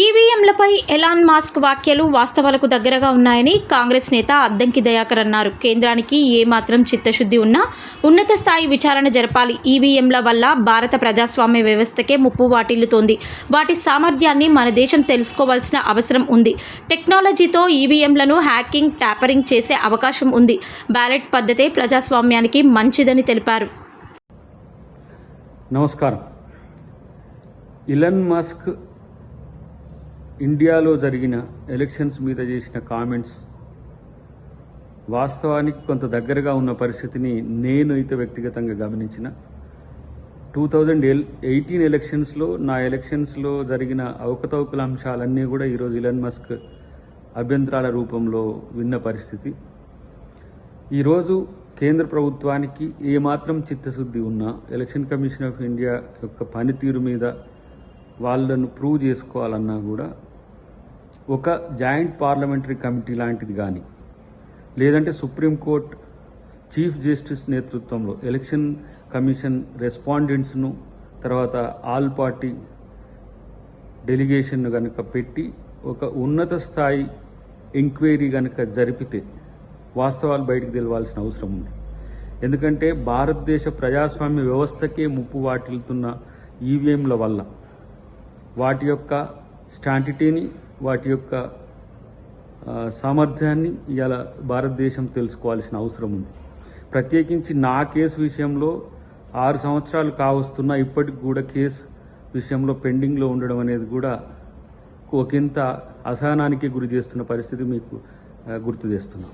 ఈవీఎంలపై Elon Musk వ్యాఖ్యలు వాస్తవాలకు దగ్గరగా ఉన్నాయని కాంగ్రెస్ నేత అద్దంకి దయాకర్ అన్నారు. కేంద్రానికి ఏమాత్రం చిత్తశుద్ధి ఉన్నా ఉన్నత స్థాయి విచారణ జరపాలి. ఈవీఎంల వల్ల భారత ప్రజాస్వామ్య వ్యవస్థకే ముప్పు వాటిల్లుతోంది. వాటి సామర్థ్యాన్ని మన దేశం తెలుసుకోవాల్సిన అవసరం ఉంది. టెక్నాలజీతో ఈవీఎంలను హ్యాకింగ్ ట్యాపరింగ్ చేసే అవకాశం ఉంది. బ్యాలెట్ పద్ధతే ప్రజాస్వామ్యానికి మంచిదని తెలిపారు. నమస్కారం. ఇలన్ మస్క్ ఇండియాలో జరిగిన ఎలక్షన్స్ మీద చేసిన కామెంట్స్ వాస్తవానికి కొంత దగ్గరగా ఉన్న పరిస్థితిని నేను అయితే వ్యక్తిగతంగా గమనించిన. టూ థౌజండ్ ఎయిటీన్ ఎలక్షన్స్లో నా ఎలక్షన్స్లో జరిగిన అవకతవకల అంశాలన్నీ కూడా ఈరోజు ఇలన్ మస్క్ అభ్యంతరాల రూపంలో విన్న పరిస్థితి. ఈరోజు కేంద్ర ప్రభుత్వానికి ఏమాత్రం చిత్తశుద్ధి ఉన్నా ఎలక్షన్ కమిషన్ ఆఫ్ ఇండియా యొక్క పనితీరు మీద వాళ్ళను ప్రూవ్ చేసుకోవాలన్నా కూడా ఒక జాయింట్ పార్లమెంటరీ కమిటీ లాంటిది కానీ లేదంటే సుప్రీంకోర్టు చీఫ్ జస్టిస్ నేతృత్వంలో ఎలక్షన్ కమిషన్ రెస్పాండెంట్స్ను తర్వాత ఆల్ పార్టీ డెలిగేషన్ను కనుక పెట్టి ఒక ఉన్నత స్థాయి ఎంక్వైరీ కనుక జరిపితే వాస్తవాలు బయటకు తెలవాల్సిన అవసరం ఉంది. ఎందుకంటే భారతదేశ ప్రజాస్వామ్య వ్యవస్థకే ముప్పు వాటిల్తున్న ఈవీఎంల వల్ల వాటి యొక్క స్టాంటిటీని వాటి యొక్క సామర్థ్యాన్ని ఇవాళ భారతదేశం తెలుసుకోవాల్సిన అవసరం ఉంది. ప్రత్యేకించి నా కేసు విషయంలో ఆరు సంవత్సరాలు కావస్తున్నా ఇప్పటికి కూడా కేసు విషయంలో పెండింగ్లో ఉండడం అనేది కూడా ఒకంత అసహనానికి గురి చేస్తున్న పరిస్థితి మీకు గుర్తు చేస్తున్నాం.